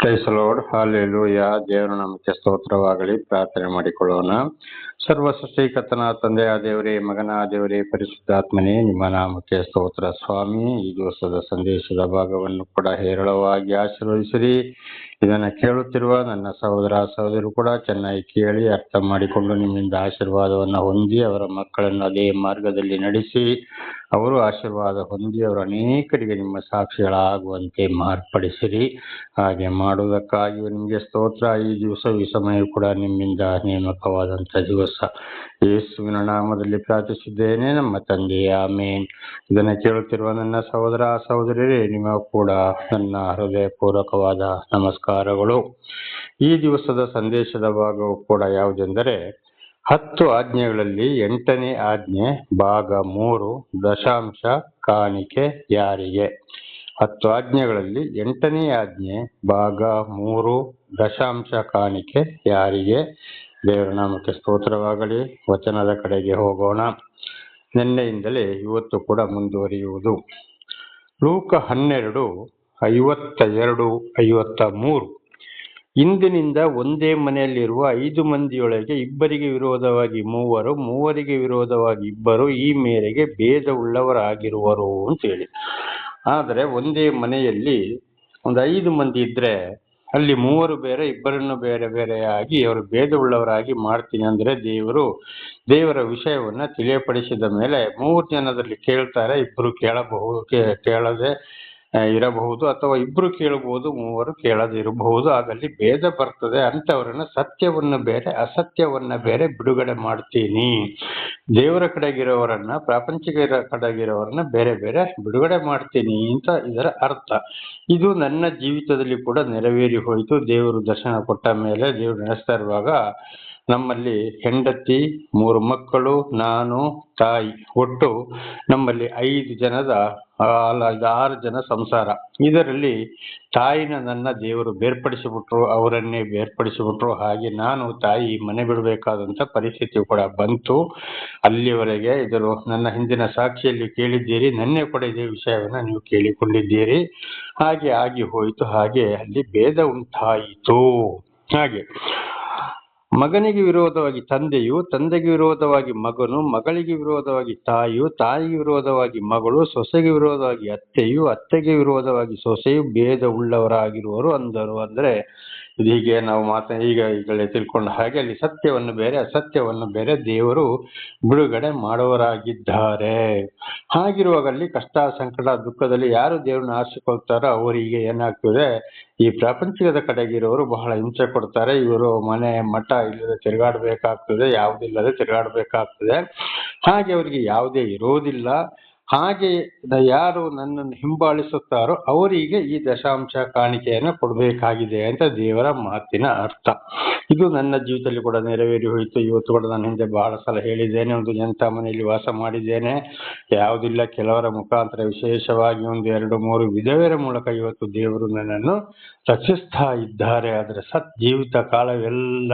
ಕ್ರೈಸ್ತಲೋಡ್ ಯಾ ದೇವರ ನಮಗೆ ಸ್ತೋತ್ರವಾಗಲಿ. ಪ್ರಾರ್ಥನೆ ಮಾಡಿಕೊಳ್ಳೋಣ. ಸರ್ವ ಸೃಷ್ಟಿಕರ್ತನ ತಂದೆಯ ದೇವರೇ, ಮಗನ ದೇವರೇ, ಪರಿಶುದ್ಧಾತ್ಮನೇ, ನಿಮ್ಮ ನಾಮಕ್ಕೆ ಸ್ತೋತ್ರ. ಸ್ವಾಮಿ, ಈ ದಿವಸದ ಸಂದೇಶದ ಭಾಗವನ್ನು ಕೂಡ ಹೇರಳವಾಗಿ ಆಶೀರ್ವದಿಸಿರಿ. ಇದನ್ನ ಕೇಳುತ್ತಿರುವ ನನ್ನ ಸಹೋದರ ಸಹೋದರರು ಕೂಡ ಚೆನ್ನಾಗಿ ಕೇಳಿ, ಅರ್ಥ ಮಾಡಿಕೊಂಡು ನಿಮ್ಮಿಂದ ಆಶೀರ್ವಾದವನ್ನು ಹೊಂದಿ, ಅವರ ಮಕ್ಕಳನ್ನು ಅದೇ ಮಾರ್ಗದಲ್ಲಿ ನಡೆಸಿ ಅವರು ಆಶೀರ್ವಾದ ಹೊಂದಿ ಅವರು ಅನೇಕರಿಗೆ ನಿಮ್ಮ ಸಾಕ್ಷಿಗಳಾಗುವಂತೆ ಮಾರ್ಪಡಿಸಿರಿ. ಹಾಗೆ ಮಾಡುವುದಕ್ಕಾಗಿ ನಿಮಗೆ ಸ್ತೋತ್ರ. ಈ ದಿವಸ, ಈ ಸಮಯ ಕೂಡ ನಿಮ್ಮಿಂದ ನೇಮಕವಾದಂಥ ದಿವಸ. ಯೇಸುವಿನ ನಾಮದಲ್ಲಿ ಪ್ರಾರ್ಥಿಸಿದ್ದೇನೆ. ನಮ್ಮ ತಂದೆಯ ಆಮೇನ್. ಇದನ್ನು ಕೇಳುತ್ತಿರುವ ನನ್ನ ಸಹೋದರ, ಸಹೋದರಿಯರೇ, ನಿಮ್ಮ ಕೂಡ ನನ್ನ ಹೃದಯಪೂರ್ವಕವಾದ ನಮಸ್ಕಾರಗಳು. ಈ ದಿವಸದ ಸಂದೇಶದ ಭಾಗವು ಕೂಡ ಯಾವುದೆಂದರೆ ಹತ್ತು ಆಜ್ಞೆಗಳಲ್ಲಿ ಎಂಟನೇ ಆಜ್ಞೆ, ಭಾಗ ಮೂರು, ದಶಾಂಶ ಕಾಣಿಕೆ ಯಾರಿಗೆ? ಹತ್ತು ಆಜ್ಞೆಗಳಲ್ಲಿ ಎಂಟನೇ ಆಜ್ಞೆ, ಭಾಗ ಮೂರು, ದಶಾಂಶ ಕಾಣಿಕೆ ಯಾರಿಗೆ? ದೇವರ ನಾಮಕ್ಕೆ ಸ್ತೋತ್ರವಾಗಲಿ. ವಚನದ ಕಡೆಗೆ ಹೋಗೋಣ. ನಿನ್ನೆಯಿಂದಲೇ ಇವತ್ತು ಕೂಡ ಮುಂದುವರಿಯುವುದು. ಲೂಕ ಹನ್ನೆರಡು, ಐವತ್ತ ಎರಡು, ಐವತ್ತ ಮೂರು. ಇಂದಿನಿಂದ ಒಂದೇ ಮನೆಯಲ್ಲಿರುವ ಐದು ಮಂದಿಯೊಳಗೆ ಇಬ್ಬರಿಗೆ ವಿರೋಧವಾಗಿ ಮೂವರು, ಮೂವರಿಗೆ ವಿರೋಧವಾಗಿ ಇಬ್ಬರು, ಈ ಮೇರೆಗೆ ಭೇದವುಳ್ಳವರಾಗಿರುವರು ಅಂತೇಳಿ ಆದರೆ ಒಂದೇ ಮನೆಯಲ್ಲಿ ಒಂದು ಐದು ಮಂದಿ ಇದ್ರೆ ಅಲ್ಲಿ ಮೂವರು ಬೇರೆ, ಇಬ್ಬರನ್ನು ಬೇರೆ ಬೇರೆಯಾಗಿ ಅವರು ಭೇದವುಳ್ಳವರಾಗಿ ಮಾಡ್ತೀನಿ ಅಂದ್ರೆ ದೇವರು ದೇವರ ವಿಷಯವನ್ನ ತಿಳಿಯಪಡಿಸಿದ ಮೇಲೆ ಮೂರು ಜನದಲ್ಲಿ ಕೇಳ್ತಾರೆ, ಇಬ್ಬರು ಕೇಳಬಹುದು ಕೇಳದೆ ಇರಬಹುದು ಅಥವಾ ಇಬ್ರು ಕೇಳಬಹುದು, ಮೂವರು ಕೇಳದಿರಬಹುದು. ಆಗಲ್ಲಿ ಭೇದ ಬರ್ತದೆ. ಅಂತವರನ್ನ ಸತ್ಯವನ್ನ ಬೇರೆ, ಅಸತ್ಯವನ್ನ ಬೇರೆ ಬಿಡುಗಡೆ ಮಾಡ್ತೀನಿ. ದೇವರ ಕಡೆಗಿರೋವರನ್ನ ಪ್ರಾಪಂಚಿಕ ಕಡೆಗಿರೋವರನ್ನ ಬೇರೆ ಬೇರೆ ಬಿಡುಗಡೆ ಮಾಡ್ತೀನಿ ಅಂತ ಇದರ ಅರ್ಥ. ಇದು ನನ್ನ ಜೀವಿತದಲ್ಲಿ ಕೂಡ ನೆರವೇರಿ ಹೋಯಿತು. ದೇವರು ದರ್ಶನ ಕೊಟ್ಟ ಮೇಲೆ ದೇವರು ನಡೆಸ್ತಾ ಇರುವಾಗ ನಮ್ಮಲ್ಲಿ ಹೆಂಡತಿ, ಮೂರು ಮಕ್ಕಳು, ನಾನು, ತಾಯಿ. ಒಟ್ಟು ನಮ್ಮಲ್ಲಿ ಐದು ಜನದ ಆರು ಜನ ಸಂಸಾರ. ಇದರಲ್ಲಿ ತಾಯಿನ ನನ್ನ ದೇವರು ಬೇರ್ಪಡಿಸಿಬಿಟ್ರು, ಅವರನ್ನೇ ಬೇರ್ಪಡಿಸಿಬಿಟ್ರು. ಹಾಗೆ ನಾನು, ತಾಯಿ, ಮನೆ ಬಿಡಬೇಕಾದಂಥ ಪರಿಸ್ಥಿತಿ ಕೂಡ ಬಂತು. ಅಲ್ಲಿವರೆಗೆ ಇದರ ನನ್ನ ಹಿಂದಿನ ಸಾಕ್ಷಿಯಲ್ಲಿ ಕೇಳಿದ್ದೀರಿ, ನನ್ನೇ ಕೂಡ ಇದೇ ವಿಷಯವನ್ನು ನೀವು ಕೇಳಿಕೊಂಡಿದ್ದೀರಿ. ಹಾಗೆ ಆಗಿ ಹೋಯಿತು. ಹಾಗೆ ಅಲ್ಲಿ ಭೇದ ಉಂಟಾಯಿತು. ಹಾಗೆ ಮಗನಿಗೆ ವಿರೋಧವಾಗಿ ತಂದೆಯು, ತಂದೆಗೆ ವಿರೋಧವಾಗಿ ಮಗನು, ಮಗಳಿಗೆ ವಿರೋಧವಾಗಿ ತಾಯಿಯು, ತಾಯಿಗೆ ವಿರೋಧವಾಗಿ ಮಗಳು, ಸೊಸೆಗೆ ವಿರೋಧವಾಗಿ ಅತ್ತೆಯು, ಅತ್ತೆಗೆ ವಿರೋಧವಾಗಿ ಸೊಸೆಯು ಭೇದ ಉಳ್ಳವರಾಗಿರುವರು ಅಂದರು. ಅಂದ್ರೆ ಇದು ಹೀಗೆ ನಾವು ಮಾತ ಈಗ ಈಗಲೇ ತಿಳ್ಕೊಂಡ ಹಾಗೆ ಅಲ್ಲಿ ಸತ್ಯವನ್ನು ಬೇರೆ, ಅಸತ್ಯವನ್ನು ಬೇರೆ ದೇವರು ಬಿಡುಗಡೆ ಮಾಡುವರಾಗಿದ್ದಾರೆ ಹಾಗಿರುವಾಗ ಅಲ್ಲಿ ಕಷ್ಟ, ಸಂಕಟ, ದುಃಖದಲ್ಲಿ ಯಾರು ದೇವ್ರನ್ನ ಆರಿಸಿಕೊಳ್ತಾರೋ ಅವರಿಗೆ ಏನಾಗ್ತದೆ, ಈ ಪ್ರಾಪಂಚಿಕದ ಕಡೆಗಿರೋರು ಬಹಳ ಹಿಂಸೆ ಕೊಡ್ತಾರೆ. ಇವರು ಮನೆ, ಮಠ ಇಲ್ಲದೆ ತಿರುಗಾಡಬೇಕಾಗ್ತದೆ, ಯಾವುದಿಲ್ಲದೆ ತಿರುಗಾಡಬೇಕಾಗ್ತದೆ. ಹಾಗೆ ಅವರಿಗೆ ಯಾವುದೇ ಇರೋದಿಲ್ಲ. ಹಾಗೆ ಯಾರು ನನ್ನನ್ನು ಹಿಂಬಾಲಿಸುತ್ತಾರೋ ಅವರಿಗೆ ಈ ದಶಾಂಶ ಕಾಣಿಕೆಯನ್ನು ಕೊಡಬೇಕಾಗಿದೆ ಅಂತ ದೇವರ ಮಾತಿನ ಅರ್ಥ. ಇದು ನನ್ನ ಜೀವಿತದಲ್ಲಿ ಕೂಡ ನೆರವೇರಿ ಹೋಯಿತು. ಇವತ್ತು ಕೂಡ ನಾನು ಹಿಂದೆ ಬಹಳ ಸಲ ಹೇಳಿದ್ದೇನೆ, ಒಂದು ಎಂಥ ಮನೆಯಲ್ಲಿ ವಾಸ ಮಾಡಿದ್ದೇನೆ. ಯಾವುದಿಲ್ಲ, ಕೆಲವರ ಮುಖಾಂತರ ವಿಶೇಷವಾಗಿ ಒಂದು ಎರಡು ಮೂರು ವಿಧವೆಯರ ಮೂಲಕ ಇವತ್ತು ದೇವರು ನನ್ನನ್ನು ರಕ್ಷಿಸ್ತಾ ಇದ್ದಾರೆ. ಆದರೆ ಸತ್ ಜೀವಿತ ಕಾಲವೆಲ್ಲ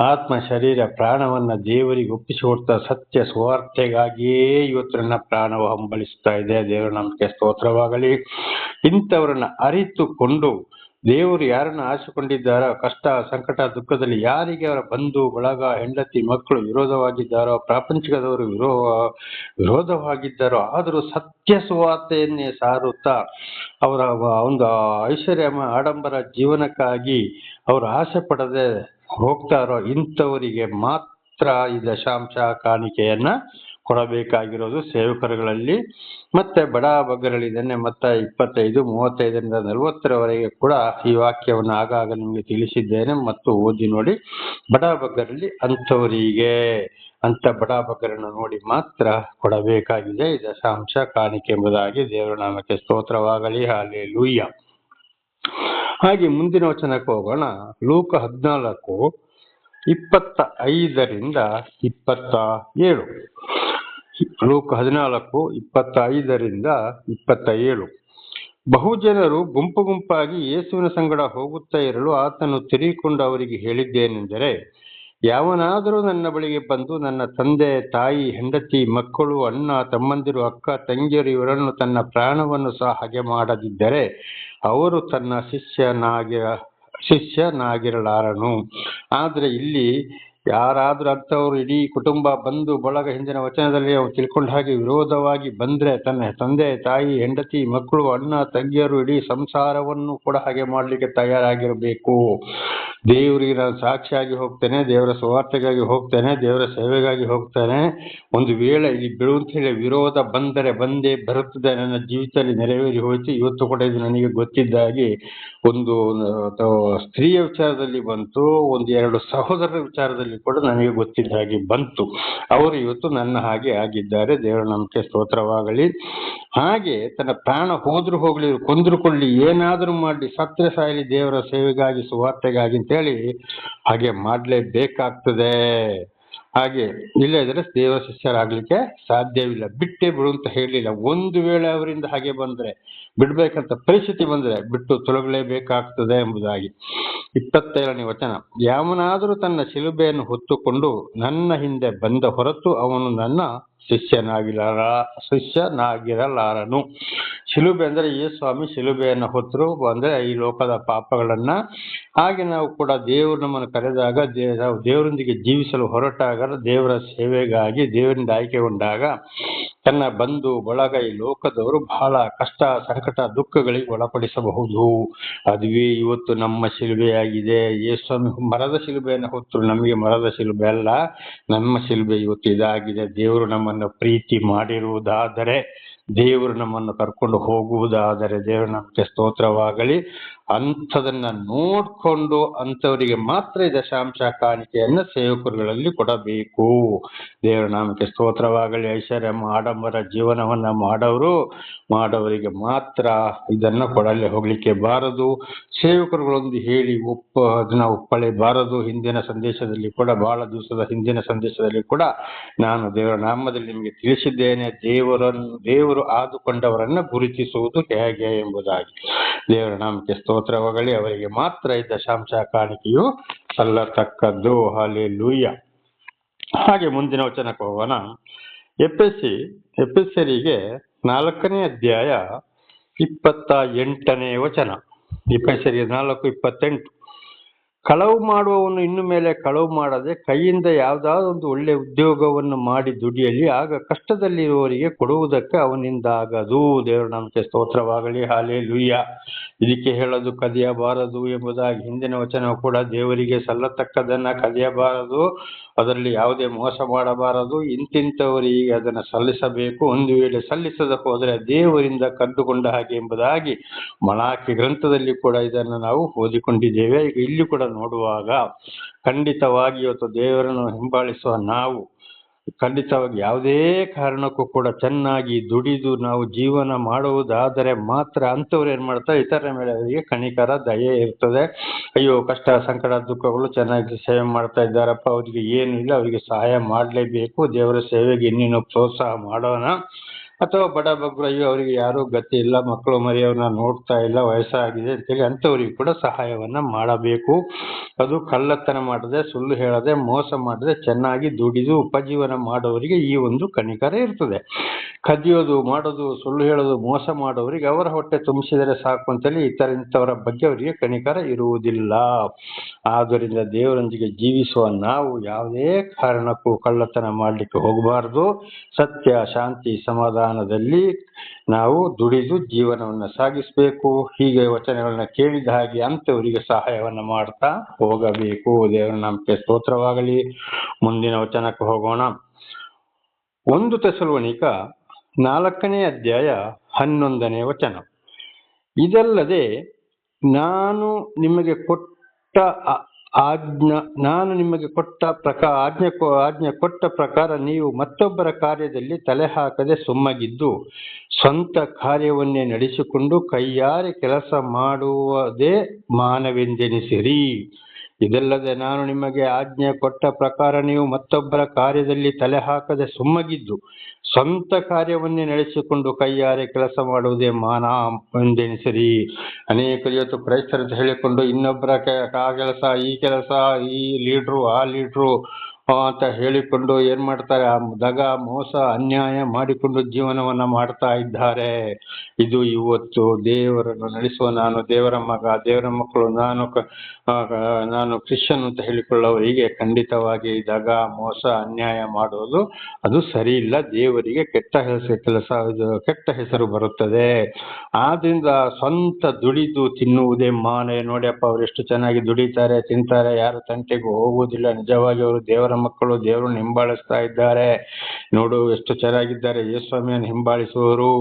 ಆತ್ಮ, ಶರೀರ, ಪ್ರಾಣವನ್ನು ದೇವರಿಗೆ ಒಪ್ಪಿಸಿಕೊಡ್ತಾ ಸತ್ಯ ಸ್ವಾರ್ಥೆಗಾಗಿಯೇ ಇವತ್ತು ನನ್ನ ಪ್ರಾಣವು ಹಂಬಲಿಸ್ತಾ ಇದೆ, ದೇವರ ನಂಬಿಕೆ ಸ್ತೋತ್ರವಾಗಲಿ. ಇಂಥವ್ರನ್ನ ಅರಿತುಕೊಂಡು ದೇವರು ಯಾರನ್ನ ಆಶಿಕೊಂಡಿದ್ದಾರೋ, ಕಷ್ಟ, ಸಂಕಟ, ದುಃಖದಲ್ಲಿ ಯಾರಿಗೆ ಅವರ ಬಂಧು, ಬಳಗ, ಹೆಂಡತಿ, ಮಕ್ಕಳು ವಿರೋಧವಾಗಿದ್ದಾರೋ, ಪ್ರಾಪಂಚಿಕದವರು ವಿರೋ, ವಿರೋಧವಾಗಿದ್ದಾರೋ, ಆದರೂ ಸತ್ಯ ಸುವಾರ್ತೆಯನ್ನೇ ಸಾರುತ್ತಾ ಅವರ ಒಂದು ಐಶ್ವರ್ಯ ಆಡಂಬರ ಜೀವನಕ್ಕಾಗಿ ಅವರು ಆಸೆ ಪಡದೆ ಹೋಗ್ತಾರೋ, ಇಂಥವರಿಗೆ ಮಾತ್ರ ಈ ದಶಾಂಶ ಕಾಣಿಕೆಯನ್ನ ಕೊಡಬೇಕಾಗಿರೋದು ಸೇವಕರುಗಳಲ್ಲಿ. ಮತ್ತೆ ಬಡ ಬಗ್ಗರಲ್ಲಿ ಮತ್ತೆ ಇಪ್ಪತ್ತೈದು, ಮೂವತ್ತೈದರಿಂದ ನಲವತ್ತರವರೆಗೆ ಕೂಡ ಈ ವಾಕ್ಯವನ್ನು ಆಗಾಗ ನಿಮಗೆ ತಿಳಿಸಿದ್ದೇನೆ ಮತ್ತು ಓದಿ ನೋಡಿ. ಬಡ ಬಗ್ಗರಲ್ಲಿ ಅಂಥವರಿಗೆ ಅಂತ ಬಡ ಬಗ್ಗರನ್ನು ನೋಡಿ ಮಾತ್ರ ಕೊಡಬೇಕಾಗಿದೆ. ದಶಾಂಶ ಕಾಣಿಕೆ ಎಂಬುದಾಗಿ ದೇವರ ನಾಮಕ್ಕೆ ಸ್ತೋತ್ರವಾಗಲಿ. ಹಾಲೆ ಲೂಯ್ಯ ಹಾಗೆ ಮುಂದಿನ ವಚನಕ್ಕೆ ಹೋಗೋಣ. ಲೂಕ ಹದಿನಾಲ್ಕು ಇಪ್ಪತ್ತ ಐದರಿಂದ ಇಪ್ಪತ್ತ ಏಳು. ಲೂಕ ಹದಿನಾಲ್ಕು, ಇಪ್ಪತ್ತೈದರಿಂದ ಇಪ್ಪತ್ತ ಏಳು ಬಹುಜನರು ಗುಂಪು ಗುಂಪಾಗಿ ಯೇಸುವಿನ ಸಂಗಡ ಹೋಗುತ್ತಾ ಇರಲು ಆತನು ತಿರುಗಿಕೊಂಡು ಅವರಿಗೆ ಹೇಳಿದ್ದೇನೆಂದರೆ, ಯಾವನಾದರೂ ನನ್ನ ಬಳಿಗೆ ಬಂದು ನನ್ನ ತಂದೆ, ತಾಯಿ, ಹೆಂಡತಿ, ಮಕ್ಕಳು, ಅಣ್ಣ, ತಮ್ಮಂದಿರು, ಅಕ್ಕ, ತಂಗಿಯರು ಇವರನ್ನು ತನ್ನ ಪ್ರಾಣವನ್ನು ಸಹ ಹಾಗೆ ಮಾಡದಿದ್ದರೆ ಅವರು ತನ್ನ ಶಿಷ್ಯನಾಗಿರ ಶಿಷ್ಯನಾಗಿರಲಾರನು. ಆದರೆ ಇಲ್ಲಿ ಯಾರಾದ್ರೂ ಅಂಥವ್ರು ಇಡೀ ಕುಟುಂಬ ಬಂಧು ಬಳಗ ಹಿಂದಿನ ವಚನದಲ್ಲಿ ಅವ್ರು ತಿಳ್ಕೊಂಡ ಹಾಗೆ ವಿರೋಧವಾಗಿ ಬಂದ್ರೆ ತನ್ನ ತಂದೆ, ತಾಯಿ, ಹೆಂಡತಿ, ಮಕ್ಕಳು, ಅಣ್ಣ, ತಂಗಿಯರು ಇಡೀ ಸಂಸಾರವನ್ನು ಕೂಡ ಹಾಗೆ ಮಾಡ್ಲಿಕ್ಕೆ ತಯಾರಾಗಿರಬೇಕು. ದೇವರಿಗೆ ನಾನು ಸಾಕ್ಷಿಯಾಗಿ ಹೋಗ್ತೇನೆ, ದೇವರ ಸ್ವಾರ್ಥಗಾಗಿ ಹೋಗ್ತೇನೆ, ದೇವರ ಸೇವೆಗಾಗಿ ಹೋಗ್ತೇನೆ. ಒಂದು ವೇಳೆ ಈ ಹೇಳಿ ವಿರೋಧ ಬಂದರೆ ಬಂದೇ ಬರುತ್ತದೆ ನನ್ನ ಜೀವಿತದಲ್ಲಿ ನೆರವೇರಿ ಹೋಯ್ತು. ಇವತ್ತು ಕೂಡ ಇದು ನನಗೆ ಗೊತ್ತಿದ್ದಾಗಿ ಒಂದು ಸ್ತ್ರೀಯ ವಿಚಾರದಲ್ಲಿ ಬಂತು, ಒಂದು ಎರಡು ಸಹೋದರರ ವಿಚಾರದಲ್ಲಿ ಕೂಡ ನನಗೆ ಗೊತ್ತಿದ್ದ ಹಾಗೆ ಬಂತು. ಅವರು ಇವತ್ತು ನನ್ನ ಹಾಗೆ ಆಗಿದ್ದಾರೆ. ದೇವರ ನಂಬಿಕೆ ಸ್ತೋತ್ರವಾಗಲಿ. ಹಾಗೆ ತನ್ನ ಪ್ರಾಣ ಹೋದ್ರು ಹೋಗ್ಲಿ, ಕೊಂದ್ರುಕೊಳ್ಳಿ, ಏನಾದರೂ ಮಾಡಿ ಸತ್ರೆ ಸಾಯಲಿ, ದೇವರ ಸೇವೆಗಾಗಿ, ಸುವಾರ್ತೆಗಾಗಿ ಅಂತೇಳಿ ಹಾಗೆ ಮಾಡ್ಲೇಬೇಕಾಗ್ತದೆ. ಹಾಗೆ ಇಲ್ಲದ್ರೆ ದೇವ ಶಿಷ್ಯರಾಗ್ಲಿಕ್ಕೆ ಸಾಧ್ಯವಿಲ್ಲ. ಬಿಟ್ಟೆ ಬಿಡು ಅಂತ ಹೇಳಿಲ್ಲ ಒಂದು ವೇಳೆ ಅವರಿಂದ ಹಾಗೆ ಬಂದ್ರೆ ಬಿಡ್ಬೇಕಂತ ಪರಿಸ್ಥಿತಿ ಬಂದ್ರೆ ಬಿಟ್ಟು ತೊಲಗಲೇಬೇಕಾಗ್ತದೆ ಎಂಬುದಾಗಿ. ಇಪ್ಪತ್ತೇಳನೇ ವಚನ. ಯಾವನಾದರೂ ತನ್ನ ಶಿಲುಬೆಯನ್ನು ಹೊತ್ತುಕೊಂಡು ನನ್ನ ಹಿಂದೆ ಬಂದ ಹೊರತು ಅವನು ನನ್ನ ಶಿಷ್ಯನಾಗಿರಲ, ಶಿಷ್ಯನಾಗಿರಲಾರನು. ಶಿಲುಬೆ ಅಂದ್ರೆ ಈ ಸ್ವಾಮಿ ಶಿಲುಬೆಯನ್ನು ಹೊತ್ತರು, ಅಂದ್ರೆ ಈ ಲೋಕದ ಪಾಪಗಳನ್ನ ಹಾಗೆ ನಾವು ಕೂಡ ದೇವರು ನಮ್ಮನ್ನು ಕರೆದಾಗ ದೇ- ನಾವು ದೇವರೊಂದಿಗೆ ಜೀವಿಸಲು ಹೊರಟಾಗ ದೇವರ ಸೇವೆಗಾಗಿ ದೇವರಿಂದ ಆಯ್ಕೆಗೊಂಡಾಗ ತನ್ನ ಬಂಧು, ಬಳಗ ಈ ಲೋಕದವರು ಬಹಳ ಕಷ್ಟ, ಸಂಕಟ, ದುಃಖಗಳಿಗೆ ಒಳಪಡಿಸಬಹುದು. ಅದುವೇ ಇವತ್ತು ನಮ್ಮ ಶಿಲುಬೆಯಾಗಿದೆ. ಯೇಸ್ವಾಮಿ ಮರದ ಶಿಲುಬೆಯನ್ನು ಹೊತ್ತು ನಮಗೆ ಮರದ ಶಿಲುಬೆ ಅಲ್ಲ. ನಮ್ಮ ಶಿಲುಬೆ ಇವತ್ತು ಇದಾಗಿದೆ. ದೇವರು ನಮ್ಮನ್ನು ಪ್ರೀತಿ ಮಾಡಿರುವುದಾದರೆ ದೇವರು ನಮ್ಮನ್ನು ಕರ್ಕೊಂಡು ಹೋಗುವುದಾದರೆ ದೇವರ ನಮಗೆ ಸ್ತೋತ್ರವಾಗಲಿ. ಅಂಥದನ್ನ ನೋಡ್ಕೊಂಡು ಅಂಥವರಿಗೆ ಮಾತ್ರ ಈ ದಶಾಂಶ ಕಾಣಿಕೆಯನ್ನು ಸೇವಕರುಗಳಲ್ಲಿ ಕೊಡಬೇಕು. ದೇವರ ನಾಮಕ್ಕೆ ಸ್ತೋತ್ರವಾಗಲಿ, ಐಶ್ವರ್ಯ ಆಡಂಬರ ಜೀವನವನ್ನ ಮಾಡೋರು ಮಾಡೋರಿಗೆ ಮಾತ್ರ ಇದನ್ನ ಕೊಡಲೇ ಹೋಗ್ಲಿಕ್ಕೆ ಬಾರದು. ಸೇವಕರುಗಳೊಂದು ಹೇಳಿ ಒಪ್ಪ, ಅದನ್ನ ಒಪ್ಪಳೆಬಾರದು ಹಿಂದಿನ ಸಂದೇಶದಲ್ಲಿ ಕೂಡ, ಬಹಳ ದಿವಸದ ಹಿಂದಿನ ಸಂದೇಶದಲ್ಲಿ ಕೂಡ ನಾನು ದೇವರ ನಾಮದಲ್ಲಿ ನಿಮಗೆ ತಿಳಿಸಿದ್ದೇನೆ. ದೇವರನ್ನು, ದೇವರು ಆದುಕೊಂಡವರನ್ನ ಗುರುತಿಸುವುದು ಹೇಗೆ ಎಂಬುದಾಗಿ. ದೇವರ ನಾಮಕ್ಕೆ ಸ್ತೋತ್ರವಾಗಲಿ ಅವರಿಗೆ ಮಾತ್ರ ಈ ದಶಾಂಶ ಕಾಣಿಕೆಯು ಸಲ್ಲತಕ್ಕದ್ದು. ಹಾಲೆ ಲೂಯ್ಯ ಹಾಗೆ ಮುಂದಿನ ವಚನಕ್ಕೆ ಹೋಗೋಣ ಎಪಿಸಿ ಎಪಿಸರಿಗೆ ನಾಲ್ಕನೇ ಅಧ್ಯಾಯ ಇಪ್ಪತ್ತ ಎಂಟನೇ ವಚನ. ಎಪಿಸರಿಗೆ ನಾಲ್ಕು, ಇಪ್ಪತ್ತೆಂಟು. ಕಳವು ಮಾಡುವವನು ಇನ್ನು ಮೇಲೆ ಕಳವು ಮಾಡದೆ ಕೈಯಿಂದ ಯಾವುದಾದ್ರೂ ಒಂದು ಒಳ್ಳೆ ಉದ್ಯೋಗವನ್ನು ಮಾಡಿ ದುಡಿಯಲಿ, ಆಗ ಕಷ್ಟದಲ್ಲಿರುವವರಿಗೆ ಕೊಡುವುದಕ್ಕೆ ಅವನಿಂದಾಗದು. ದೇವರ ನಮಗೆ ಸ್ತೋತ್ರವಾಗಲಿ ಹಾಲೇ ಲುಯ್ಯ ಇದಕ್ಕೆ ಹೇಳೋದು ಕದಿಯಬಾರದು ಎಂಬುದಾಗಿ ಹಿಂದಿನ ವಚನ ಕೂಡ ದೇವರಿಗೆ ಸಲ್ಲತಕ್ಕದನ್ನ ಕದಿಯಬಾರದು. ಅದರಲ್ಲಿ ಯಾವುದೇ ಮೋಸ ಮಾಡಬಾರದು. ಇಂತಿಂಥವರಿಗೆ ಅದನ್ನು ಸಲ್ಲಿಸಬೇಕು. ಒಂದು ವೇಳೆ ಸಲ್ಲಿಸದ ಹೋದರೆ ದೇವರಿಂದ ಕದ್ದುಕೊಂಡ ಹಾಗೆ ಎಂಬುದಾಗಿ ಮಣಾಕಿ ಗ್ರಂಥದಲ್ಲಿ ಕೂಡ ಇದನ್ನು ನಾವು ಓದಿಕೊಂಡಿದ್ದೇವೆ. ಈಗ ಇಲ್ಲಿ ಕೂಡ ನೋಡುವಾಗ ಖಂಡಿತವಾಗಿ ಇವತ್ತು ದೇವರನ್ನು ಹಿಂಬಾಲಿಸುವ ನಾವು ಖಂಡಿತವಾಗಿ ಯಾವುದೇ ಕಾರಣಕ್ಕೂ ಕೂಡ ಚೆನ್ನಾಗಿ ದುಡಿದು ನಾವು ಜೀವನ ಮಾಡುವುದಾದರೆ ಮಾತ್ರ ಅಂಥವ್ರು ಏನು ಮಾಡ್ತಾರೆ? ಇತರರ ಮೇಲೆ ಅವರಿಗೆ ಕಣಿಕರ ದಯೆ ಇರ್ತದೆ. ಅಯ್ಯೋ, ಕಷ್ಟ, ಸಂಕಟ, ದುಃಖಗಳು ಚೆನ್ನಾಗಿ ಸೇವೆ ಮಾಡ್ತಾ ಇದ್ದಾರಪ್ಪ, ಅವರಿಗೆ ಏನು ಇಲ್ಲ, ಅವರಿಗೆ ಸಹಾಯ ಮಾಡಲೇಬೇಕು, ದೇವರ ಸೇವೆಗೆ ಇನ್ನೇನು ಪ್ರೋತ್ಸಾಹ ಮಾಡೋಣ. ಅಥವಾ ಬಡ ಬಗ್ಗರು ಅಯ್ಯೋ ಅವರಿಗೆ ಯಾರೂ ಗತಿ ಇಲ್ಲ, ಮಕ್ಕಳು ಮರಿಯವ್ರನ್ನ ನೋಡ್ತಾ ಇಲ್ಲ, ವಯಸ್ಸಾಗಿದೆ ಅಂತೇಳಿ ಅಂಥವ್ರಿಗೆ ಕೂಡ ಸಹಾಯವನ್ನ ಮಾಡಬೇಕು. ಅದು ಕಳ್ಳತನ ಮಾಡದೆ, ಸುಳ್ಳು ಹೇಳದೆ, ಮೋಸ ಮಾಡದೆ, ಚೆನ್ನಾಗಿ ದುಡಿದು ಉಪಜೀವನ ಮಾಡೋವರಿಗೆ ಈ ಒಂದು ಕಣಿಕರ ಇರ್ತದೆ. ಕದಿಯೋದು, ಮಾಡೋದು, ಸುಳ್ಳು ಹೇಳೋದು, ಮೋಸ ಮಾಡೋವರಿಗೆ ಅವರ ಹೊಟ್ಟೆ ತುಂಬಿಸಿದರೆ ಸಾಕು ಅಂತೇಳಿ ಇತರ ಇಂಥವರ ಬಗ್ಗೆ ಅವರಿಗೆ ಕಣಿಕರ ಇರುವುದಿಲ್ಲ. ಆದ್ದರಿಂದ ದೇವರೊಂದಿಗೆ ಜೀವಿಸುವ ನಾವು ಯಾವುದೇ ಕಾರಣಕ್ಕೂ ಕಳ್ಳತನ ಮಾಡಲಿಕ್ಕೆ ಹೋಗಬಾರದು. ಸತ್ಯ, ಶಾಂತಿ ಸಮಾಧಾನದಲ್ಲಿ ನಾವು ದುಡಿದು ಜೀವನವನ್ನು ಸಾಗಿಸಬೇಕು. ಹೀಗೆ ವಚನಗಳನ್ನ ಕೇಳಿದ ಹಾಗೆ ಅಂತವರಿಗೆ ಸಹಾಯವನ್ನು ಮಾಡ್ತಾ ಹೋಗಬೇಕು. ದೇವರ ನಮಗೆ ಸ್ತೋತ್ರವಾಗಲಿ. ಮುಂದಿನ ವಚನಕ್ಕೆ ಹೋಗೋಣ. ಒಂದು ತೆಸಲೋನಿಕ ನಾಲ್ಕನೇ ಅಧ್ಯಾಯ ಹನ್ನೊಂದನೇ ವಚನ. ಇದಲ್ಲದೆ ನಾನು ನಿಮಗೆ ಕೊಟ್ಟ ಆಜ್ಞಾ, ನಾನು ನಿಮಗೆ ಕೊಟ್ಟ ಪ್ರಕಾರ ಆಜ್ಞೆ ಕೊ- ಆಜ್ಞೆ ಕೊಟ್ಟ ಪ್ರಕಾರ ನೀವು ಮತ್ತೊಬ್ಬರ ಕಾರ್ಯದಲ್ಲಿ ತಲೆ ಹಾಕದೆ ಸುಮ್ಮಗಿದ್ದು, ಸ್ವಂತ ಕಾರ್ಯವನ್ನೇ ನಡೆಸಿಕೊಂಡು ಕೈಯಾರೆ ಕೆಲಸ ಮಾಡುವುದೇ ಮಾನವೆಂದೆನಿಸಿರಿ. ಇದಲ್ಲದೆ ನಾನು ನಿಮಗೆ ಆಜ್ಞೆ ಕೊಟ್ಟ ಪ್ರಕಾರ ನೀವು ಮತ್ತೊಬ್ಬರ ಕಾರ್ಯದಲ್ಲಿ ತಲೆ ಹಾಕದೆ ಸುಮ್ಮಗಿದ್ದು ಸ್ವಂತ ಕಾರ್ಯವನ್ನೇ ನಡೆಸಿಕೊಂಡು ಕೈಯಾರೆ ಕೆಲಸ ಮಾಡುವುದೇ ಮಾನ ಎಂದೆನಿಸಿರಿ. ಅನೇಕರು ಇವತ್ತು ಕ್ರೈಸ್ತರಂತ ಹೇಳಿಕೊಂಡು ಇನ್ನೊಬ್ಬರ ಕೆಲಸ, ಈ ಕೆಲಸ, ಈ ಲೀಡ್ರು, ಆ ಲೀಡ್ರು ಅಂತ ಹೇಳಿಕೊಂಡು ಏನ್ ಮಾಡ್ತಾರೆ? ಆ ದಗ ಮೋಸ, ಅನ್ಯಾಯ ಮಾಡಿಕೊಂಡು ಜೀವನವನ್ನ ಮಾಡ್ತಾ ಇದ್ದಾರೆ. ಇದು ಇವತ್ತು ದೇವರನ್ನು ನಡೆಸುವ ನಾನು, ದೇವರ ಮಗ, ದೇವರ ಮಕ್ಕಳು, ನಾನು ನಾನು ಕ್ರಿಶ್ಚಿಯನ್ ಅಂತ ಹೇಳಿಕೊಳ್ಳುವವರಿಗೆ ಖಂಡಿತವಾಗಿ ದಗ, ಮೋಸ, ಅನ್ಯಾಯ ಮಾಡುವುದು ಅದು ಸರಿ ಇಲ್ಲ. ದೇವರಿಗೆ ಕೆಟ್ಟ ಹೆಸರು, ಕೆಲಸ ಕೆಟ್ಟ ಹೆಸರು ಬರುತ್ತದೆ. ಆದ್ರಿಂದ ಸ್ವಂತ ದುಡಿದು ತಿನ್ನುವುದೇ ಮಾನೇ. ನೋಡಿಯಪ್ಪ ಅವ್ರು ಎಷ್ಟು ಚೆನ್ನಾಗಿ ದುಡಿತಾರೆ, ತಿಂತಾರೆ, ಯಾರು ತಂಟೆಗೂ ಹೋಗುವುದಿಲ್ಲ. ನಿಜವಾಗಿ ಅವರು ದೇವರ ಮಕ್ಕಳು ದೇವರನ್ನು ಹಿಂಬಾಲಿಸ್ತಾ ಇದ್ದಾರೆ. ನೋಡು ಎಷ್ಟು ಚೆನ್ನಾಗಿದ್ದಾರೆ. ಯೇಸ್ವಾಮಿಯನ್ನು ಹಿಂಬಾಲಿಸುವವರು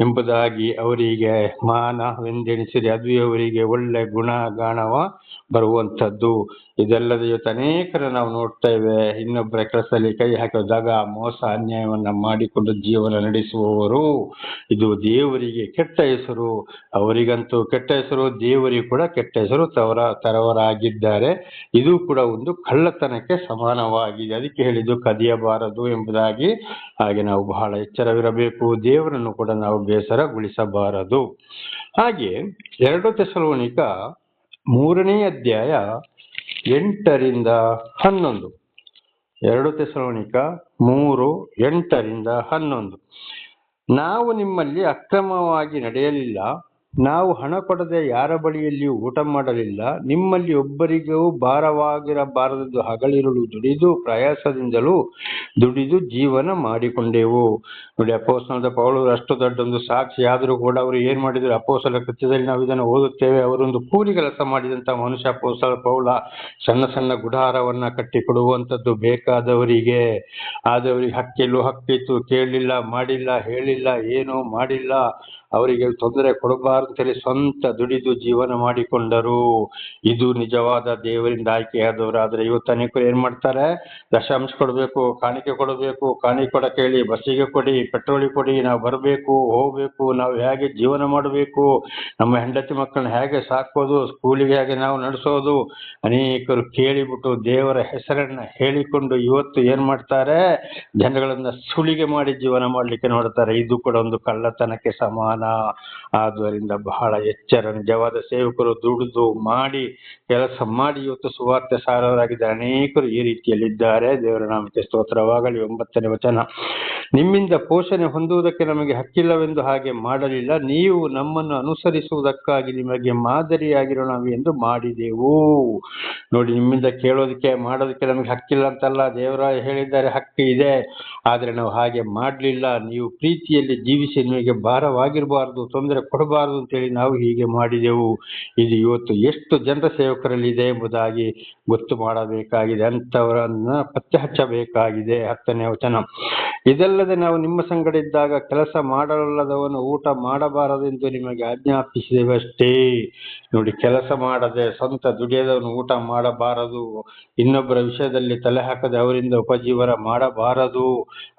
ಎಂಬುದಾಗಿ ಅವರಿಗೆ ಮಾನವೆಂದೆಣಿಸಿರಿ. ಅದು ಅವರಿಗೆ ಒಳ್ಳೆ ಗುಣಗಾಣವ ಬರುವಂಥದ್ದು. ಇದೆಲ್ಲದ ಜೊತೆ ಅನೇಕರ ನಾವು ನೋಡ್ತೇವೆ ಇನ್ನೊಬ್ಬರ ಕೆಲಸದಲ್ಲಿ ಕೈ ಹಾಕಿದಾಗ ಮೋಸ ಅನ್ಯಾಯವನ್ನ ಮಾಡಿಕೊಂಡು ಜೀವನ ನಡೆಸುವವರು ಇದು ದೇವರಿಗೆ ಕೆಟ್ಟ ಹೆಸರು. ಅವರಿಗಂತೂ ಕೆಟ್ಟ ಹೆಸರು, ದೇವರಿಗೂ ಕೂಡ ಕೆಟ್ಟ ಹೆಸರು ತವರ, ತರವರಾಗಿದ್ದಾರೆ. ಇದು ಕೂಡ ಒಂದು ಕಳ್ಳತನಕ್ಕೆ ಸಮಾನವಾಗಿದೆ ಅದಕ್ಕೆ ಹೇಳಿದ್ದು ಕದಿಯಬಾರದು ಎಂಬುದಾಗಿ ಹಾಗೆ ನಾವು ಬಹಳ ಎಚ್ಚರವಿರಬೇಕು. ದೇವರನ್ನು ಕೂಡ ನಾವು ಬೇಸರಗೊಳಿಸಬಾರದು. ಹಾಗೆ ಎರಡು ತೆಸಲೋನಿಕ ಮೂರನೇ ಅಧ್ಯಾಯ ಎಂಟರಿಂದ ಹನ್ನೊಂದು. ಎರಡು ತೆಸಲೋನಿಕ ಮೂರು ಎಂಟರಿಂದ ಹನ್ನೊಂದು. ನಾವು ನಿಮ್ಮಲ್ಲಿ ಅಕ್ರಮವಾಗಿ ನಡೆಯಲಿಲ್ಲ. ನಾವು ಹಣ ಕೊಡದೆ ಯಾರ ಬಳಿಯಲ್ಲಿಯೂ ಊಟ ಮಾಡಲಿಲ್ಲ, ನಿಮ್ಮಲ್ಲಿ ಒಬ್ಬರಿಗೂ ಭಾರವಾಗಿರಬಾರದೆಂದು ಹಗಲಿರುಳು ದುಡಿದು ಪ್ರಯಾಸದಿಂದಲೂ ದುಡಿದು ಜೀವನ ಮಾಡಿಕೊಂಡೆವು. ನೋಡಿ ಅಪೋಸನದ ಪೌಳು ಅಷ್ಟು ದೊಡ್ಡ ಒಂದು ಸಾಕ್ಷಿ ಆದರೂ ಕೂಡ ಅವರು ಏನ್ ಮಾಡಿದ್ರು? ಅಪೋಸಲ ಕೃತ್ಯದಲ್ಲಿ ನಾವು ಇದನ್ನು ಓದುತ್ತೇವೆ. ಅವರೊಂದು ಕೂಲಿ ಕೆಲಸ ಮಾಡಿದಂತ ಮನುಷ್ಯ ಅಪೋಸಲ ಪೌಳ ಸಣ್ಣ ಸಣ್ಣ ಗುಡಾರವನ್ನ ಕಟ್ಟಿಕೊಡುವಂಥದ್ದು ಬೇಕಾದವರಿಗೆ. ಆದವರಿಗೆ ಹಕ್ಕಿಲು ಹಕ್ಕಿತ್ತು, ಕೇಳಲಿಲ್ಲ, ಮಾಡಿಲ್ಲ, ಹೇಳಿಲ್ಲ, ಏನು ಮಾಡಿಲ್ಲ. ಅವರಿಗೆ ತೊಂದರೆ ಕೊಡಬಾರದು ಅಂತೇಳಿ ಸ್ವಂತ ದುಡಿದು ಜೀವನ ಮಾಡಿಕೊಂಡರು. ಇದು ನಿಜವಾದ ದೇವರಿಂದ ಆಯ್ಕೆಯಾದವರು ಆದ್ರೆ ಇವತ್ತು ಅನೇಕರು ಏನ್ ಮಾಡ್ತಾರೆ? ದಶಾಂಶ ಕೊಡಬೇಕು, ಕಾಣಿಕೆ ಕೊಡಬೇಕು ಕಾಣಿಕೆ ಕೊಡಕ್ಕೆ ಹೇಳಿ ಬಸ್ಸಿಗೆ ಕೊಡಿ ಪೆಟ್ರೋಲಿಗೆ ಕೊಡಿ, ನಾವು ಬರಬೇಕು, ಹೋಗ್ಬೇಕು, ನಾವು ಹೇಗೆ ಜೀವನ ಮಾಡಬೇಕು, ನಮ್ಮ ಹೆಂಡತಿ ಮಕ್ಕಳನ್ನ ಹೇಗೆ ಸಾಕೋದು ಸ್ಕೂಲಿಗೆ ಹೇಗೆ ನಾವು ನಡೆಸೋದು, ಅನೇಕರು ಕೇಳಿಬಿಟ್ಟು ದೇವರ ಹೆಸರನ್ನ ಹೇಳಿಕೊಂಡು ಇವತ್ತು ಏನ್ ಮಾಡ್ತಾರೆ? ಜನಗಳನ್ನ ಸುಳಿಗೆ ಮಾಡಿ ಜೀವನ ಮಾಡ್ಲಿಕ್ಕೆ ನೋಡ್ತಾರೆ. ಇದು ಕೂಡ ಒಂದು ಕಳ್ಳತನಕ್ಕೆ ಸಮಾನ ಆದ್ದರಿಂದ ಬಹಳ ಎಚ್ಚರ, ನಿಜವಾದ ಸೇವಕರು ದುಡಿದು ಮಾಡಿ, ಕೆಲಸ ಮಾಡಿ ಇವತ್ತು ಸುವಾರ್ತೆ ಸಾರರಾಗಿದ್ದ ಅನೇಕರು ಈ ರೀತಿಯಲ್ಲಿದ್ದಾರೆ. ದೇವರ ನಾಮಕ್ಕೆ ಸ್ತೋತ್ರವಾಗಲಿ. ಒಂಬತ್ತನೇ ವಚನ. ನಿಮ್ಮಿಂದ ಪೋಷಣೆ ಹೊಂದುವುದಕ್ಕೆ ನಮಗೆ ಹಕ್ಕಿಲ್ಲವೆಂದು ಹಾಗೆ ಮಾಡಲಿಲ್ಲ. ನೀವು ನಮ್ಮನ್ನು ಅನುಸರಿಸುವುದಕ್ಕಾಗಿ ನಿಮಗೆ ಮಾದರಿಯಾಗಿರೋಣ ಎಂದು ಮಾಡಿದೆವು. ನೋಡಿ, ನಿಮ್ಮಿಂದ ಕೇಳೋದಕ್ಕೆ, ಮಾಡೋದಕ್ಕೆ ನಮಗೆ ಹಕ್ಕಿಲ್ಲ ಅಂತಲ್ಲ. ದೇವರ ಹೇಳಿದ್ದಾರೆ, ಹಕ್ಕು ಇದೆ. ಆದ್ರೆ ನಾವು ಹಾಗೆ ಮಾಡಲಿಲ್ಲ. ನೀವು ಪ್ರೀತಿಯಲ್ಲಿ ಜೀವಿಸಿ ನಿಮಗೆ ಭಾರವಾಗಿರಬಾರದು ತೊಂದರೆ ಕೊಡಬಾರದು ಅಂತೇಳಿ ನಾವು ಹೀಗೆ ಮಾಡಿದೆವು. ಇದು ಇವತ್ತು ಎಷ್ಟು ಜನರ ಸೇವಕರಲ್ಲಿ ಇದೆ ಎಂಬುದಾಗಿ ಗೊತ್ತು ಮಾಡಬೇಕಾಗಿದೆ. ಅಂಥವರನ್ನ ಪತ್ತೆ ಹಚ್ಚಬೇಕಾಗಿದೆ ಹತ್ತನೇ ವಚನ. ಇದಲ್ಲದೆ ನಾವು ನಿಮ್ಮ ಸಂಗಡ ಇದ್ದಾಗ ಕೆಲಸ ಮಾಡಲಲ್ಲದವನು ಊಟ ಮಾಡಬಾರದೆಂದು ನಿಮಗೆ ಆಜ್ಞಾಪಿಸಿದೆವಷ್ಟೇ ನೋಡಿ, ಕೆಲಸ ಮಾಡದೆ ಸ್ವಂತ ದುಡಿಯದವನು ಊಟ ಮಾಡಬಾರದು. ಇನ್ನೊಬ್ಬರ ವಿಷಯದಲ್ಲಿ ತಲೆ ಹಾಕದೆ ಅವರಿಂದ ಉಪಜೀವನ ಮಾಡಬಾರದು.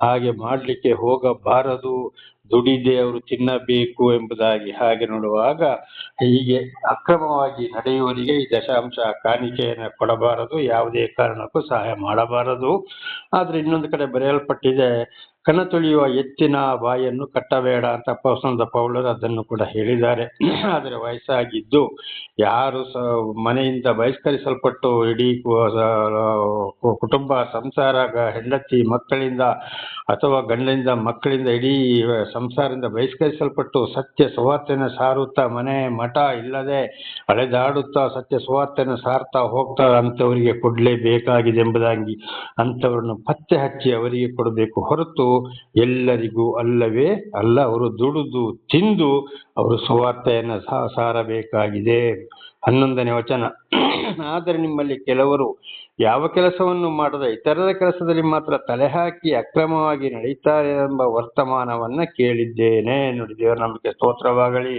ಹಾಗೆ ಮಾಡಲಿಕ್ಕೆ ಹೋಗಬಾರದು. ದುಡಿದೆ ಅವರು ತಿನ್ನಬೇಕು ಎಂಬುದಾಗಿ ಹಾಗೆ ನೋಡುವಾಗ ಹೀಗೆ ಅಕ್ರಮವಾಗಿ ನಡೆಯುವವರಿಗೆ ಈ ದಶಾಂಶ ಕಾಣಿಕೆಯನ್ನು ಕೊಡಬಾರದು, ಯಾವುದೇ ಕಾರಣಕ್ಕೂ ಸಹಾಯ ಮಾಡಬಾರದು. ಆದ್ರೆ ಇನ್ನೊಂದು ಕಡೆ ಬರೆಯಲ್ಪಟ್ಟಿದೆ ಕಣ ತುಳಿಯುವ ಎತ್ತಿನ ಬಾಯನ್ನು ಕಟ್ಟಬೇಡ ಅಂತ ಪಸಂದ ಪೌಳರು ಅದನ್ನು ಕೂಡ ಹೇಳಿದ್ದಾರೆ. ಆದರೆ ವಯಸ್ಸಾಗಿದ್ದು ಯಾರು ಸಹ ಮನೆಯಿಂದ ಬಹಿಷ್ಕರಿಸಲ್ಪಟ್ಟು ಇಡೀ ಕುಟುಂಬ ಸಂಸಾರ ಹೆಂಡತಿ ಮಕ್ಕಳಿಂದ ಅಥವಾ ಗಂಡನಿಂದ ಮಕ್ಕಳಿಂದ ಇಡೀ ಸಂಸಾರದಿಂದ ಬಹಿಷ್ಕರಿಸಲ್ಪಟ್ಟು ಸತ್ಯ ಸುವಾರ್ತೆಯನ್ನು ಸಾರುತ್ತಾ ಮನೆ ಮಠ ಇಲ್ಲದೆ ಅಳೆದಾಡುತ್ತಾ ಸತ್ಯ ಸುವಾರ್ತೆಯನ್ನು ಸಾರ್ತಾ ಹೋಗ್ತಾ ಅಂಥವರಿಗೆ ಕೊಡಲೇಬೇಕಾಗಿದೆ ಎಂಬುದಾಗಿ ಅಂಥವ್ರನ್ನು ಪತ್ತೆ ಹಚ್ಚಿ ಅವರಿಗೆ ಕೊಡಬೇಕು ಹೊರತು ಎಲ್ಲರಿಗೂ ಅಲ್ಲವೇ ಅಲ್ಲ, ಅವರು ದುಡಿದು ತಿಂದು ಅವರು ಸುವಾರ್ತೆಯನ್ನು ಸಾರಬೇಕಾಗಿದೆ. ಹನ್ನೊಂದನೇ ವಚನ. ಆದರೆ ನಿಮ್ಮಲ್ಲಿ ಕೆಲವರು ಯಾವ ಕೆಲಸವನ್ನು ಮಾಡದ ಇತರರ ಕೆಲಸದಲ್ಲಿ ಮಾತ್ರ ತಲೆ ಹಾಕಿ ಅಕ್ರಮವಾಗಿ ನಡೀತಾರೆ ಎಂಬ ವರ್ತಮಾನವನ್ನ ಕೇಳಿದ್ದೇನೆ. ನೋಡಿ, ದೇವರ ನಂಬಿಕೆ ಸ್ತೋತ್ರವಾಗಲಿ.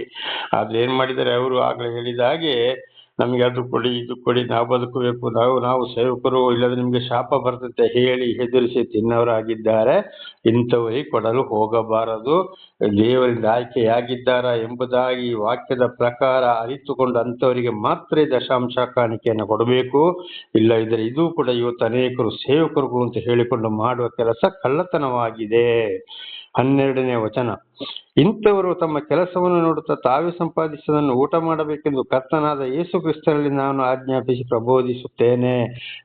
ಆದ್ರೆ ಏನ್ ಮಾಡಿದರೆ ಅವರು ಆಗಲೇ ಹೇಳಿದ ಹಾಗೆ ನಮಗೆ ಅದು ಕೊಡಿ, ಇದು ಕೊಡಿ, ನಾವು ಬದುಕಬೇಕು, ನಾವು ನಾವು ಸೇವಕರು, ಇಲ್ಲದ್ರೆ ನಿಮಗೆ ಶಾಪ ಬರ್ತದೆ ಹೇಳಿ ಹೆದರಿಸಿ ತಿನ್ನವರಾಗಿದ್ದಾರೆ ಇಂಥವರಿಗೆ ಕೊಡಲು ಹೋಗಬಾರದು. ದೇವರಿಂದ ಆಯ್ಕೆಯಾಗಿದ್ದಾರಾ ಎಂಬುದಾಗಿ ವಾಕ್ಯದ ಪ್ರಕಾರ ಅರಿತುಕೊಂಡು ಅಂಥವರಿಗೆ ಮಾತ್ರ ದಶಾಂಶ ಕಾಣಿಕೆಯನ್ನು ಕೊಡಬೇಕು. ಇಲ್ಲ ಇದ್ರೆ ಇದು ಕೂಡ ಇವತ್ತು ಅನೇಕರು ಸೇವಕರು ಅಂತ ಹೇಳಿಕೊಂಡು ಮಾಡುವ ಕೆಲಸ ಕಳ್ಳತನವಾಗಿದೆ. ಹನ್ನೆರಡನೇ ವಚನ. ಇಂಥವರು ತಮ್ಮ ಕೆಲಸವನ್ನು ನೋಡುತ್ತಾ ತಾವೇ ಸಂಪಾದಿಸಿದನ್ನು ಊಟ ಮಾಡಬೇಕೆಂದು ಕರ್ತನಾದ ಯೇಸು ಕ್ರಿಸ್ತರಲ್ಲಿ ನಾನು ಆಜ್ಞಾಪಿಸಿ ಪ್ರಬೋಧಿಸುತ್ತೇನೆ.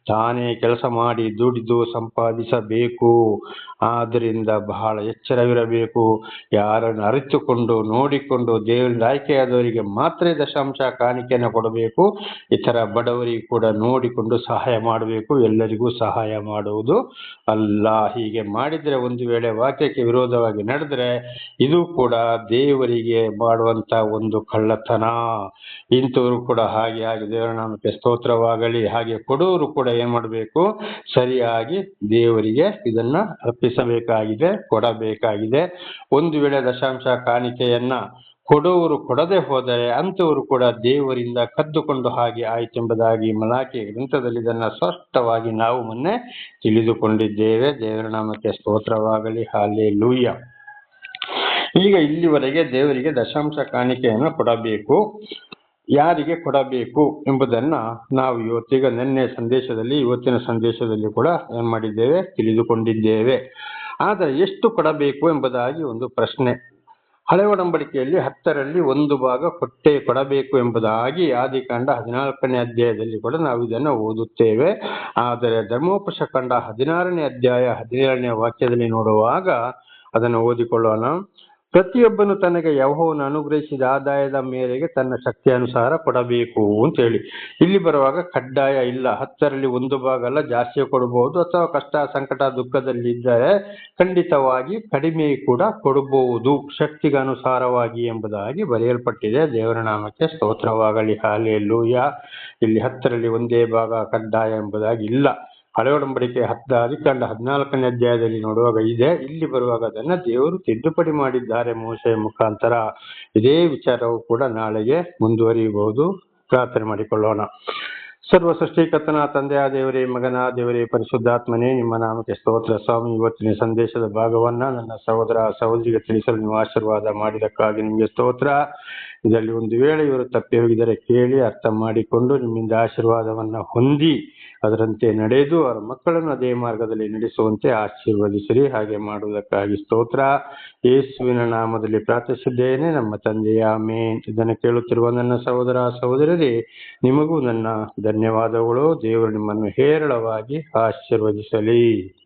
ತಾನೇ ಕೆಲಸ ಮಾಡಿ ದುಡಿದು ಸಂಪಾದಿಸಬೇಕು. ಆದ್ದರಿಂದ ಬಹಳ ಎಚ್ಚರವಿರಬೇಕು. ಯಾರನ್ನು ಅರಿತುಕೊಂಡು ನೋಡಿಕೊಂಡು ದೇವರಿಂದ ಆಯ್ಕೆಯಾದವರಿಗೆ ಮಾತ್ರ ದಶಾಂಶ ಕಾಣಿಕೆಯನ್ನು ಕೊಡಬೇಕು. ಇತರ ಬಡವರಿಗೆ ಕೂಡ ನೋಡಿಕೊಂಡು ಸಹಾಯ ಮಾಡಬೇಕು. ಎಲ್ಲರಿಗೂ ಸಹಾಯ ಮಾಡುವುದು ಅಲ್ಲ. ಹೀಗೆ ಮಾಡಿದರೆ ಒಂದು ವೇಳೆ ವಾಕ್ಯಕ್ಕೆ ವಿರೋಧವಾಗಿ ನಡೆದರೆ ಇದು ಕೂಡ ದೇವರಿಗೆ ಮಾಡುವಂತ ಒಂದು ಕಳ್ಳತನ. ಇಂಥವರು ಕೂಡ ಹಾಗೆ ಹಾಗೆ ದೇವರ ನಾಮಕ್ಕೆ ಸ್ತೋತ್ರವಾಗಲಿ, ಹಾಗೆ ಕೊಡೋರು ಕೂಡ ಏನ್ ಮಾಡಬೇಕು? ಸರಿಯಾಗಿ ದೇವರಿಗೆ ಇದನ್ನ ಅರ್ಪಿಸಬೇಕಾಗಿದೆ, ಕೊಡಬೇಕಾಗಿದೆ. ಒಂದು ವೇಳೆ ದಶಾಂಶ ಕಾಣಿಕೆಯನ್ನ ಕೊಡೋರು ಕೊಡದೆ ಹೋದರೆ ಅಂಥವರು ಕೂಡ ದೇವರಿಂದ ಕದ್ದುಕೊಂಡು ಹಾಗೆ ಆಯ್ತೆಂಬುದಾಗಿ ಮಲಾಖೆ ಗ್ರಂಥದಲ್ಲಿ ಇದನ್ನ ಸ್ಪಷ್ಟವಾಗಿ ನಾವು ಮೊನ್ನೆ ತಿಳಿದುಕೊಂಡಿದ್ದೇವೆ. ದೇವರ ನಾಮಕ್ಕೆ ಸ್ತೋತ್ರವಾಗಲಿ. ಹಾಲೆ ಲೂಯ್ಯ ಈಗ ಇಲ್ಲಿವರೆಗೆ ದೇವರಿಗೆ ದಶಾಂಶ ಕಾಣಿಕೆಯನ್ನು ಕೊಡಬೇಕು. ಯಾರಿಗೆ ಕೊಡಬೇಕು ಎಂಬುದನ್ನ ನಾವು ಇವತ್ತೀಗ ನಿನ್ನೆ ಸಂದೇಶದಲ್ಲಿ, ಇವತ್ತಿನ ಸಂದೇಶದಲ್ಲಿ ಕೂಡ ಏನ್ ಮಾಡಿದ್ದೇವೆ, ತಿಳಿದುಕೊಂಡಿದ್ದೇವೆ. ಆದರೆ ಎಷ್ಟು ಕೊಡಬೇಕು ಎಂಬುದಾಗಿ ಒಂದು ಪ್ರಶ್ನೆ. ಹಳೆ ಒಡಂಬಡಿಕೆಯಲ್ಲಿ ಹತ್ತರಲ್ಲಿ ಒಂದು ಭಾಗ ಕೊಟ್ಟೆ ಕೊಡಬೇಕು ಎಂಬುದಾಗಿ ಆದಿಕಾಂಡ ಹದಿನಾಲ್ಕನೇ ಅಧ್ಯಾಯದಲ್ಲಿ ಕೂಡ ನಾವು ಇದನ್ನು ಓದುತ್ತೇವೆ. ಆದರೆ ಧರ್ಮೋಪಶ ಕಂಡ ಹದಿನಾರನೇ ಅಧ್ಯಾಯ ಹದಿನೇಳನೇ ವಾಕ್ಯದಲ್ಲಿ ನೋಡುವಾಗ ಅದನ್ನು ಓದಿಕೊಳ್ಳೋಣ. ಪ್ರತಿಯೊಬ್ಬನು ತನಗೆ ಯಹೋವನು ಅನುಗ್ರಹಿಸಿದ ಆದಾಯದ ಮೇರೆಗೆ ತನ್ನ ಶಕ್ತಿ ಅನುಸಾರ ಕೊಡಬೇಕು ಅಂತ ಹೇಳಿ. ಇಲ್ಲಿ ಬರುವಾಗ ಕಡ್ಡಾಯ ಇಲ್ಲ. ಹತ್ತರಲ್ಲಿ ಒಂದು ಭಾಗ ಅಲ್ಲ, ಜಾಸ್ತಿ ಕೊಡಬಹುದು ಅಥವಾ ಕಷ್ಟ, ಸಂಕಟ, ದುಃಖದಲ್ಲಿ ಇದ್ದರೆ ಖಂಡಿತವಾಗಿ ಕಡಿಮೆ ಕೂಡ ಕೊಡಬಹುದು. ಶಕ್ತಿಗೆ ಅನುಸಾರವಾಗಿ ಎಂಬುದಾಗಿ ಬರೆಯಲ್ಪಟ್ಟಿದೆ. ದೇವರ ನಾಮಕ್ಕೆ ಸ್ತೋತ್ರವಾಗಲಿ. ಹಾಲೆಲ್ಲೂಯ ಇಲ್ಲಿ ಹತ್ತರಲ್ಲಿ ಒಂದೇ ಭಾಗ ಕಡ್ಡಾಯ ಎಂಬುದಾಗಿ ಇಲ್ಲ. ಹಳೆ ಒಡಂಬಡಿಕೆ ಹತ್ತ ಅಧಿಕಾಂಡ ಹದಿನಾಲ್ಕನೇ ಅಧ್ಯಾಯದಲ್ಲಿ ನೋಡುವಾಗ, ಇದೆ, ಇಲ್ಲಿ ಬರುವಾಗ ಅದನ್ನ ದೇವರು ತಿದ್ದುಪಡಿ ಮಾಡಿದ್ದಾರೆ ಮೋಸೆಯ ಮುಖಾಂತರ. ಇದೇ ವಿಚಾರವು ಕೂಡ ನಾಳೆಗೆ ಮುಂದುವರಿಯಬಹುದು. ಪ್ರಾರ್ಥನೆ ಮಾಡಿಕೊಳ್ಳೋಣ. ಸರ್ವ ಸೃಷ್ಟಿಕರ್ತನ ತಂದೆಯ ದೇವರೇ, ಮಗನ ದೇವರೇ, ಪರಿಶುದ್ಧಾತ್ಮನೇ, ನಿಮ್ಮ ನಾಮಕ್ಕೆ ಸ್ತೋತ್ರ. ಸ್ವಾಮಿ, ಇವತ್ತಿನ ಸಂದೇಶದ ಭಾಗವನ್ನ ನನ್ನ ಸಹೋದರ ಸಹೋದರಿಗೆ ತಿಳಿಸಲು ನೀವು ಆಶೀರ್ವಾದ ಮಾಡಿದಕ್ಕಾಗಿ ನಿಮಗೆ ಸ್ತೋತ್ರ. ಇದರಲ್ಲಿ ಒಂದು ವೇಳೆ ಇವರು ತಪ್ಪಿ ಹೋಗಿದರೆ ಕೇಳಿ ಅರ್ಥ ಮಾಡಿಕೊಂಡು ನಿಮ್ಮಿಂದ ಆಶೀರ್ವಾದವನ್ನ ಹೊಂದಿ ಅದರಂತೆ ನಡೆದು ಅವರ ಮಕ್ಕಳನ್ನು ಅದೇ ಮಾರ್ಗದಲ್ಲಿ ನಡೆಸುವಂತೆ ಆಶೀರ್ವದಿಸಿರಿ. ಹಾಗೆ ಮಾಡುವುದಕ್ಕಾಗಿ ಸ್ತೋತ್ರ. ಯೇಸುವಿನ ನಾಮದಲ್ಲಿ ಪ್ರಾರ್ಥಿಸಿದ್ದೇನೆ. ನಮ್ಮ ತಂದೆಯ ಮೇನ್ ಇದನ್ನು ಕೇಳುತ್ತಿರುವ ನನ್ನ ಸಹೋದರ ಸಹೋದರರೇ ನಿಮಗೂ ನನ್ನ ಧನ್ಯವಾದಗಳು. ದೇವರು ನಿಮ್ಮನ್ನು ಹೇರಳವಾಗಿ ಆಶೀರ್ವದಿಸಲಿ.